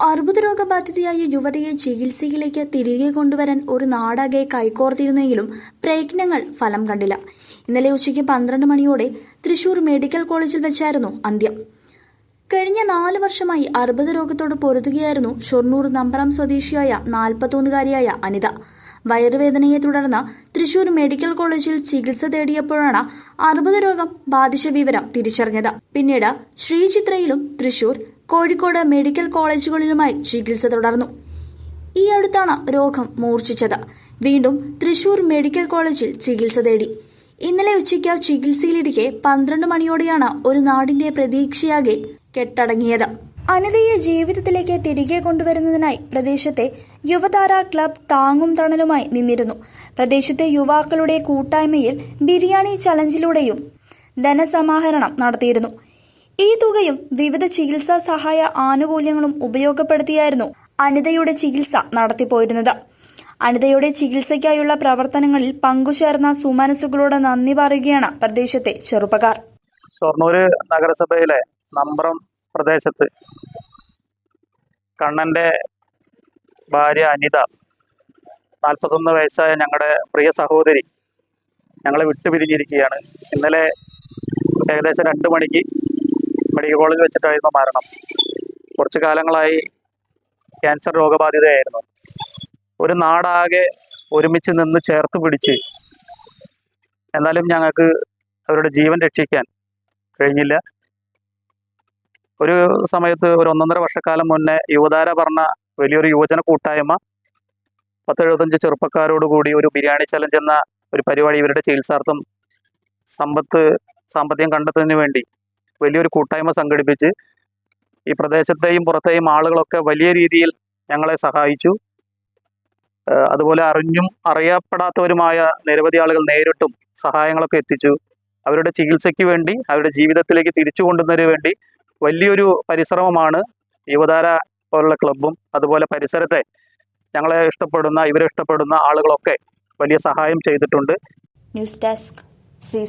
അർബുദ രോഗബാധിതയായ യുവതിയെ ചികിത്സയിലേക്ക് തിരികെ കൊണ്ടുവരാൻ ഒരു നാടാകെ കൈകോർത്തിരുന്നെങ്കിലും പ്രയത്നങ്ങൾ ഫലം കണ്ടില്ല. ഇന്നലെ ഉച്ചയ്ക്ക് പന്ത്രണ്ട് മണിയോടെ തൃശൂർ മെഡിക്കൽ കോളേജിൽ വെച്ചായിരുന്നു അന്ത്യം. കഴിഞ്ഞ നാല് വർഷമായി അർബുദ രോഗത്തോട് പൊരുതുകയായിരുന്നു ഷൊർണൂർ നമ്പറം സ്വദേശിയായ നാൽപ്പത്തൊന്നുകാരിയായ അനിത. വയറുവേദനയെ തുടർന്ന് തൃശൂർ മെഡിക്കൽ കോളേജിൽ ചികിത്സ തേടിയപ്പോഴാണ് അർബുദ രോഗം ബാധിച്ച വിവരം തിരിച്ചറിഞ്ഞത്. പിന്നീട് ശ്രീചിത്രയിലും തൃശൂർ കോഴിക്കോട് മെഡിക്കൽ കോളേജുകളിലുമായി ചികിത്സ തുടർന്നു. ഈ അടുത്താണ് രോഗം മൂർച്ഛിച്ചത്. വീണ്ടും തൃശൂർ മെഡിക്കൽ കോളേജിൽ ചികിത്സ തേടി. ഇന്നലെ ഉച്ചയ്ക്ക് ചികിത്സയിലിരിക്കെ പന്ത്രണ്ട് മണിയോടെയാണ് ഒരു നാടിന്റെ പ്രതീക്ഷയാകെ കെട്ടടങ്ങിയത്. അനിതയെ ജീവിതത്തിലേക്ക് തിരികെ കൊണ്ടുവരുന്നതിനായി പ്രദേശത്തെ യുവതാര ക്ലബ് താങ്ങും തണലുമായി നിന്നിരുന്നു. പ്രദേശത്തെ യുവാക്കളുടെ കൂട്ടായ്മയിൽ ബിരിയാണി ചലഞ്ചിലൂടെയും ധനസമാഹരണം നടത്തിയിരുന്നു. ഈ തുകയും വിവിധ ചികിത്സാ സഹായ ആനുകൂല്യങ്ങളും ഉപയോഗപ്പെടുത്തിയായിരുന്നു അനിതയുടെ ചികിത്സ നടത്തിപ്പോയിരുന്നത്. അനിതയുടെ ചികിത്സയ്ക്കായുള്ള പ്രവർത്തനങ്ങളിൽ പങ്കുചേർന്ന സുമനസുകളോട് നന്ദി പറയുകയാണ് പ്രദേശത്തെ ചെറുപ്പക്കാർ. ഷൊർണൂര് നഗരസഭയിലെ നമ്പ്രം പ്രദേശത്ത് കണ്ണന്റെ ഭാര്യ അനിത നാൽപ്പത്തൊന്ന് വയസ്സായ ഞങ്ങളുടെ പ്രിയ സഹോദരി ഞങ്ങളെ വിട്ടുപിരിഞ്ഞിരിക്കുകയാണ്. ഇന്നലെ ഏകദേശം രണ്ട് മണിക്ക് മെഡിക്കൽ കോളേജിൽ വെച്ചിട്ടായിരുന്നു മരണം. കുറച്ച് കാലങ്ങളായി ക്യാൻസർ രോഗബാധിതയായിരുന്നു. ഒരു നാടാകെ ഒരുമിച്ച് നിന്ന് ചേർത്ത് പിടിച്ച് എന്നാലും ഞങ്ങൾക്ക് അവരുടെ ജീവൻ രക്ഷിക്കാൻ കഴിഞ്ഞില്ല. ഒരു സമയത്ത് ഒരു ഒന്നൊന്നര വർഷക്കാലം മുന്നേ യുവതാര പറഞ്ഞ വലിയൊരു യുവജന കൂട്ടായ്മ പത്ത് എഴുപത്തഞ്ച് ചെറുപ്പക്കാരോട് കൂടി ഒരു ബിരിയാണി ചലഞ്ച് എന്ന ഒരു പരിപാടി ഇവരുടെ ചികിത്സാർത്ഥം സമ്പത്ത് സാമ്പത്തികം കണ്ടെത്തുന്നതിന് വേണ്ടി വലിയൊരു കൂട്ടായ്മ സംഘടിപ്പിച്ച് ഈ പ്രദേശത്തെയും പുറത്തെയും ആളുകളൊക്കെ വലിയ രീതിയിൽ ഞങ്ങളെ സഹായിച്ചു. അതുപോലെ അറിഞ്ഞും അറിയപ്പെടാത്തവരുമായ നിരവധി ആളുകൾ നേരിട്ടും സഹായങ്ങളൊക്കെ എത്തിച്ചു. അവരുടെ ചികിത്സയ്ക്ക് വേണ്ടി അവരുടെ ജീവിതത്തിലേക്ക് തിരിച്ചു കൊണ്ടുവന്നതിന് വേണ്ടി വലിയൊരു പരിശ്രമമാണ് യുവതാര പോലുള്ള ക്ലബും അതുപോലെ പരിസരത്തെ ഞങ്ങളെ ഇഷ്ടപ്പെടുന്ന ഇവരെ ഇഷ്ടപ്പെടുന്ന ആളുകളൊക്കെ വലിയ സഹായം ചെയ്തിട്ടുണ്ട്. News desk C